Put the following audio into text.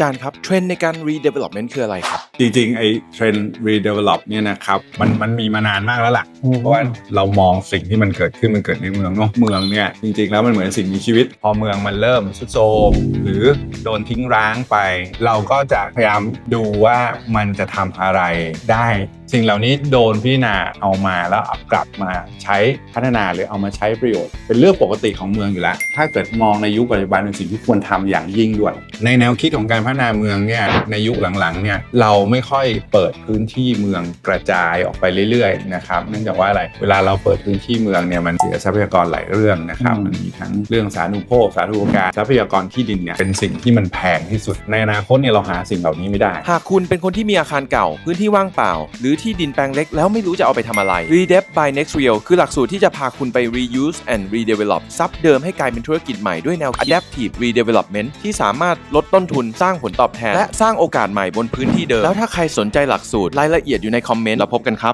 จารย์ครับเทรนด์ในการ redevelopment คืออะไรครับ จริงๆ ไอ้เทรนด์ redevelop เนี่ยนะครับมันมันมีมานานมากแล้วล่ะ เพราะว่าเรามองสิ่งที่มันเกิดขึ้นมันเกิดในเมืองเนาะเมืองเนี่ยจริงๆแล้วมันเหมือนสิ่งมีชีวิต พอเมืองมันเริ่มทรุดโทรมหรือโดนทิ้งร้างไป เราก็จะพยายามดูว่ามันจะทำอะไรได้ สิ่งเหล่านี้โดนพิจารณาเอามาแล้วเอากลับมาใช้พัฒนาหรือเอามาใช้ประโยชน์ เป็นเรื่องปกติของเมืองอยู่แล้ว ถ้าเกิดมองในยุคปัจจุบันเป็นสิ่งที่ควรทำอย่างยิ่งด้วยในแนวคิดของการพัฒนาเมืองเนี่ยในยุคหลังๆเนี่ยเราไม่ค่อยเปิดพื้นที่เมืองกระจายออกไปเรื่อยๆนะครับเนื่องจากว่าอะไรเวลาเราเปิดพื้นที่เมืองเนี่ยมันเสียทรัพยากรหลายเรื่องนะครับมมันมีทั้งเรื่องสาธารณูปโภคสาธารณูปการทรัพยากรที่ดินเนี่ยเป็นสิ่งที่มันแพงที่สุดในอนาคตเนี่ยเราหาสิ่งเหล่านี้ไม่ได้ หากคุณเป็นคนที่มีอาคารเก่าพื้นที่ว่างเปล่า หรือที่ดินแปลงเล็กแล้วไม่รู้จะเอาไปทำอะไร Redep by Next Real คือหลักสูตรที่จะพาคุณไป reuse and redevelop ซับเดิมให้กลายเป็นธุรกิจใหม่ด้วยแนว adaptive redevelopment ที่สามารถลดต้นทุนสร้างผลตอบแทน และสร้างโอกาสใหม่บนพื้นที่เดิม แล้วถ้าใครสนใจหลักสูตรรายละเอียดอยู่ในคอมเมนต์เราพบกันครับ